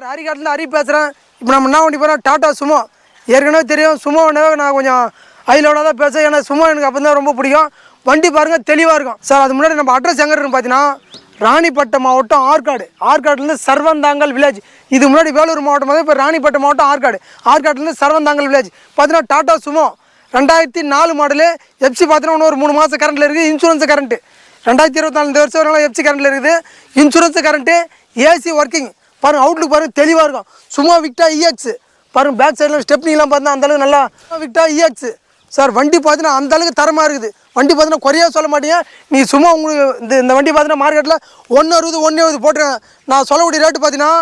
Sir ஹரிகாட்டில் Hari பேசுகிறேன் இப்போ நம்ம என்ன வண்டி போகிறோம் டாட்டா சுமோ. ஏற்கனவே தெரியும் சுமோனவே நான் கொஞ்சம் ஐலோட தான் பேசுவேன். ஏன்னா சுமோ எனக்கு அப்போ தான் ரொம்ப பிடிக்கும். வண்டி பாருங்கள் தெளிவாக இருக்கும். சார் அது முன்னாடி நம்ம அட்ரஸ் எங்கே இருக்குன்னு பார்த்தீங்கன்னா ராணிப்பட்டம் மாவட்டம் ஆற்காடு. ஆற்காடுலேருந்து சர்வந்தாங்கல் வில்லேஜ் இது முன்னாடி வேலூர் மாவட்டம் வந்து இப்போ ராணிப்பட்டம் மாவட்டம் ஆற்காடு. ஆற்காடுலேருந்து சர்வந்தாங்கல் வில்லேஜ் பார்த்தீங்கன்னா டாட்டா சுமோ. ரெண்டாயிரத்தி நாலு மாடலு. எஃப்சி பார்த்தீங்கன்னா இன்னும் ஒரு மூணு மாதம் கரண்ட்டில் இருக்குது. இன்சூரன்ஸ் கரண்ட்டு ரெண்டாயிரத்தி இருபத்தி நாலு வருஷம் வரலாம் எஃப்சி கரண்ட்டில் இருக்குது. இன்சூரன்ஸ் கரண்ட்டு ஏசி ஒர்க்கிங் பாருங்க அவுட்லுக் பாருங்க தெளிவாக இருக்கும். சும்மா விக்டா இஎக்ஸ் பாருங்க பேக் சைடில் ஸ்டெப்னிலாம் பார்த்தா அந்த அளவுக்கு நல்லா விக்டா இஎக்ஸ் சார் வண்டி பார்த்தீங்கன்னா அந்த அளவுக்கு தரமாக இருக்குது. வண்டி பார்த்தீங்கன்னா குறையாக சொல்ல மாட்டீங்க. நீ சும்மா உங்களுக்கு இந்த இந்த வண்டி பார்த்தீங்கன்னா மார்க்கெட்டில் ஒன்று அறுபது ஒன்று அறுபது போட்டுருங்க. நான் சொல்லக்கூடிய ரேட்டு பார்த்தீங்கன்னா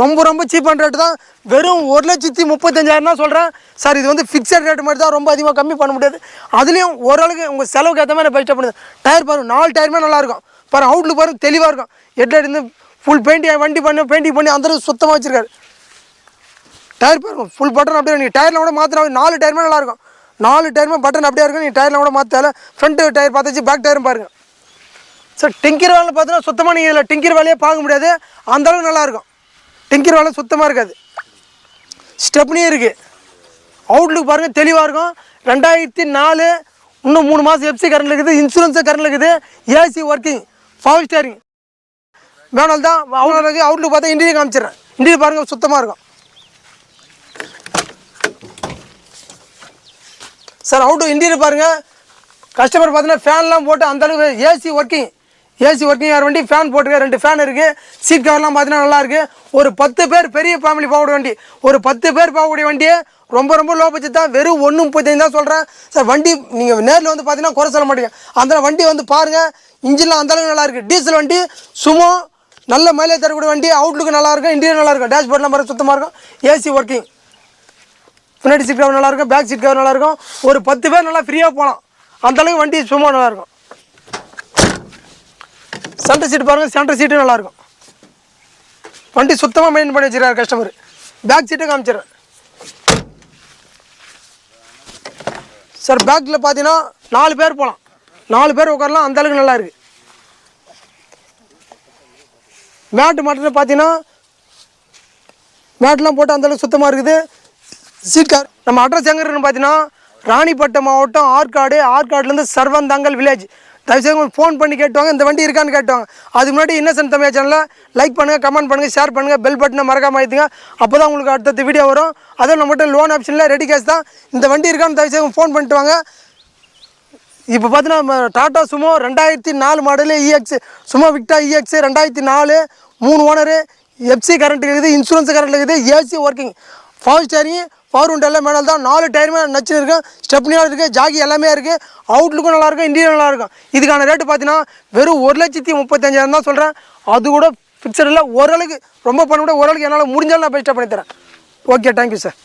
ரொம்ப ரொம்ப சீப்பான ரேட்டு தான். வெறும் ஒரு லட்சத்தி முப்பத்தஞ்சாயிரம் தான் சொல்கிறேன் சார் இது வந்து ஃபிக்ஸட் ரேட்டு மாதிரி தான் ரொம்ப அதிகமாக கம்மி பண்ண முடியாது. அதுலேயும் ஓரளவுக்கு உங்கள் செலவுக்கு ஏற்ற மாதிரி பெஸ்ட்டாக பண்ணுது டயர் பாருங்கள் நாலு டயருமே நல்லாயிருக்கும் பாருங்கள் அவுட்லுக்கு பாருங்கள் தெளிவாக இருக்கும். ஹெட்லைட் இருந்து ஃபுல் பெயிண்டிங் வண்டி பண்ணி பெயிண்டிங் பண்ணி அந்த அளவுக்கு சுத்தமாக வச்சிருக்காரு. டயர் பாருங்க ஃபுல் பட்டன் அப்படியே நீங்கள் டயரில் கூட மாற்றினா நாலு டயருமே நல்லாயிருக்கும் நாலு டயருமே பட்டன் அப்படியே இருக்கும். நீங்கள் டயரில் கூட மாற்றால ஃப்ரண்ட் டயர் பார்த்தாச்சு பேக் டயரும் பாருங்கள் சார் டிங்கர் வேலை பார்த்தோன்னா சுத்தமாக நீங்கள் இதில் டிங்கர் வேலையே பார்க்க முடியாது. அந்த அளவுக்கு நல்லாயிருக்கும் டிங்கர் வேலை சுத்தமாக இருக்காது. ஸ்டெப்னியும் இருக்குது அவுட்லுக் பாருங்கள் தெளிவாக இருக்கும். ரெண்டாயிரத்தி நாலு இன்னும் மூணு மாதம் எஃப்சி கரண்ட் இருக்குது. இன்சூரன்ஸு கரண்ட் இருக்குது. AC working power steering manual தான் அவ்வளோ அவுட்லுக்கு பார்த்தா இன்டீரியர் காமிச்சிடுறேன். இன்டீரியர் பாருங்கள் சுத்தமாக இருக்கும். சார் அவுட்டு இன்டீரியர் பாருங்கள் கஸ்டமர் பார்த்தீங்கன்னா ஃபேன்லாம் போட்டு அந்தளவுக்கு ஏசி ஒர்க்கிங் ஏசி ஒர்க்கிங் யார் வண்டி ஃபேன் போட்டுருக்க ரெண்டு ஃபேன் இருக்குது சீட் கவர்லாம் பார்த்தீங்கன்னா நல்லாயிருக்கு ஒரு பத்து பேர் பெரிய ஃபேமிலி போகக்கூடிய வண்டி. ஒரு பத்து பேர் போகக்கூடிய வண்டியே ரொம்ப ரொம்ப லோ பட்ஜெட் தான். வெறும் ஒன்று முப்பத்தஞ்சு தான் சொல்கிறேன் சார் வண்டி நீங்கள் நேரில் வந்து பார்த்தீங்கன்னா குறை சொல்ல மாட்டீங்க. அந்த வண்டி வந்து பாருங்கள் இன்ஜின்லாம் அந்த அளவுக்கு டீசல் வண்டி சுமோ நல்ல மைலேஜ் தரக்கூடிய வண்டி அவுட்லுக்கு நல்லாயிருக்கும் இன்டீரியர் நல்லா இருக்கும் டேஷ்போர்ட்லாம் பாருங்க சுத்தமாக இருக்கும் ஏசி ஒர்க்கிங் பின்னாடி சீட் கவர் நல்லாயிருக்கும் பேக் சீட் கவர் நல்லாயிருக்கும். ஒரு பத்து பேர் நல்லா ஃப்ரீயாக போகலாம். அந்தளவுக்கு வண்டி சும்மா நல்லாயிருக்கும். சென்டர் சீட் பாருங்கள் சென்டர் சீட்டும் நல்லாயிருக்கும். வண்டி சுத்தமாக மெயின்டைன் பண்ணி வச்சிருக்காரு கஸ்டமர் பேக் சீட்டும் காமிச்சிடுறேன். சார் பேக்கில் பார்த்தீங்கன்னா நாலு பேர் போகலாம். நாலு பேர் உட்காரலாம் அந்த அளவுக்கு நல்லா மேட்டு மட்டும் பார்த்தீங்கன்னா மேட்லாம் போட்டு அந்தளவுக்கு சுத்தமாக இருக்குது. சீட் கார் நம்ம அட்ரஸ் எங்கே இருக்குன்னு பார்த்தீங்கன்னா ராணிப்பட்டம் மாவட்டம் ஆற்காடு ஆற்காடுலேருந்து சர்வந்தாங்கல் வில்லேஜ் தயவுசெய்து ஃபோன் பண்ணி கேட்டுவாங்க இந்த வண்டி இருக்கான்னு கேட்டுவாங்க. அதுக்கு முன்னாடி இன்னசென்ட் தமிழ் சேனலில் லைக் பண்ணுங்கள் கமெண்ட் பண்ணுங்கள் ஷேர் பண்ணுங்கள் பெல் பட்டனை மறக்காம ஆயிடுங்க அப்போ தான் உங்களுக்கு அடுத்தடுத்த வீடியோ வரும். அதுவும் நம்மகிட்ட லோன் ஆப்ஷனில் ரெடி கேஷ் தான். இந்த வண்டி இருக்கான்னு தயவுசெய்து ஃபோன் பண்ணிட்டு வாங்க. இப்போ பார்த்தீங்கன்னா டாட்டா டாடா சுமோ ரெண்டாயிரத்தி நாலு மாடலு இஎக்ஸ் சுமோ விக்டா இஎக்ஸ் ரெண்டாயிரத்தி நாலு மூணு ஓனரு எஃப்சி கரண்ட் இருக்குது இன்சூரன்ஸ் கரண்ட் இருக்குது AC working power steering power உண்டு எல்லாம் தான் நாலு டயருமே நச்சு இருக்கும் ஸ்டெப்னியாக இருக்குது ஜாகி எல்லாமே இருக்குது அவுட்லுக்கும் நல்லாயிருக்கும் இன்டீரியர் நல்லாயிருக்கும் இதுக்கான ரேட்டு பார்த்தீங்கன்னா வெறும் ஒரு லட்சத்தி முப்பத்தஞ்சாயிரம் தான் சொல்கிறேன் அது கூட ஃபிக்ஸட் இல்லை ஓரளவுக்கு ரொம்ப பண்ண கூட ஓரளவுக்கு என்னால் முடிஞ்சாலும் நான் பெஸ்ட்டாக பண்ணி தரேன் ஓகே தேங்க்யூ சார்